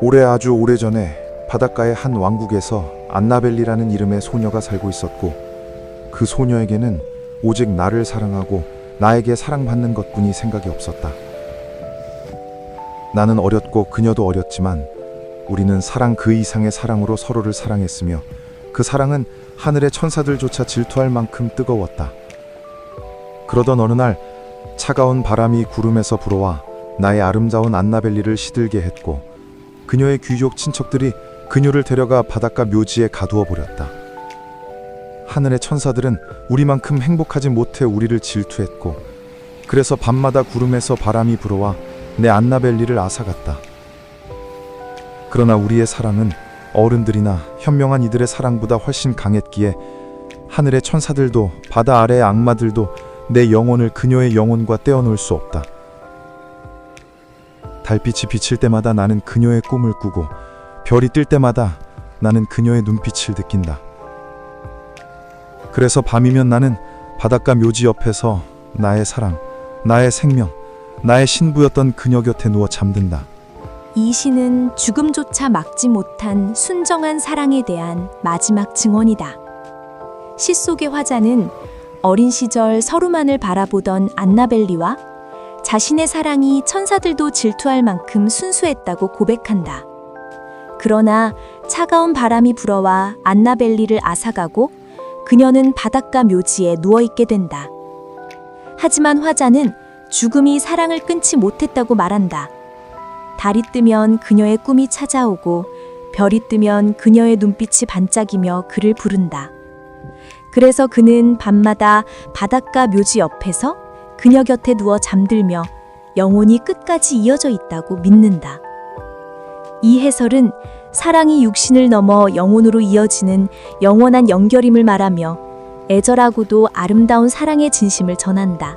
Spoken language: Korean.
오래 아주 오래전에 바닷가의 한 왕국에서 안나벨리라는 이름의 소녀가 살고 있었고 그 소녀에게는 오직 나를 사랑하고 나에게 사랑받는 것뿐이 생각이 없었다. 나는 어렸고 그녀도 어렸지만 우리는 사랑 그 이상의 사랑으로 서로를 사랑했으며 그 사랑은 하늘의 천사들조차 질투할 만큼 뜨거웠다. 그러던 어느 날 차가운 바람이 구름에서 불어와 나의 아름다운 안나벨리를 시들게 했고 그녀의 귀족 친척들이 그녀를 데려가 바닷가 묘지에 가두어 버렸다. 하늘의 천사들은 우리만큼 행복하지 못해 우리를 질투했고 그래서 밤마다 구름에서 바람이 불어와 내 안나벨리를 앗아갔다. 그러나 우리의 사랑은 어른들이나 현명한 이들의 사랑보다 훨씬 강했기에 하늘의 천사들도 바다 아래의 악마들도 내 영혼을 그녀의 영혼과 떼어놓을 수 없다. 달빛이 비칠 때마다 나는 그녀의 꿈을 꾸고 별이 뜰 때마다 나는 그녀의 눈빛을 느낀다. 그래서 밤이면 나는 바닷가 묘지 옆에서 나의 사랑, 나의 생명, 나의 신부였던 그녀 곁에 누워 잠든다. 이 시는 죽음조차 막지 못한 순정한 사랑에 대한 마지막 증언이다. 시 속의 화자는 어린 시절 서로만을 바라보던 안나벨리와 자신의 사랑이 천사들도 질투할 만큼 순수했다고 고백한다. 그러나 차가운 바람이 불어와 안나벨리를 앗아가고 그녀는 바닷가 묘지에 누워있게 된다. 하지만 화자는 죽음이 사랑을 끊지 못했다고 말한다. 달이 뜨면 그녀의 꿈이 찾아오고 별이 뜨면 그녀의 눈빛이 반짝이며 그를 부른다. 그래서 그는 밤마다 바닷가 묘지 옆에서 그녀 곁에 누워 잠들며 영혼이 끝까지 이어져 있다고 믿는다. 이 해설은 사랑이 육신을 넘어 영혼으로 이어지는 영원한 연결임을 말하며 애절하고도 아름다운 사랑의 진심을 전한다.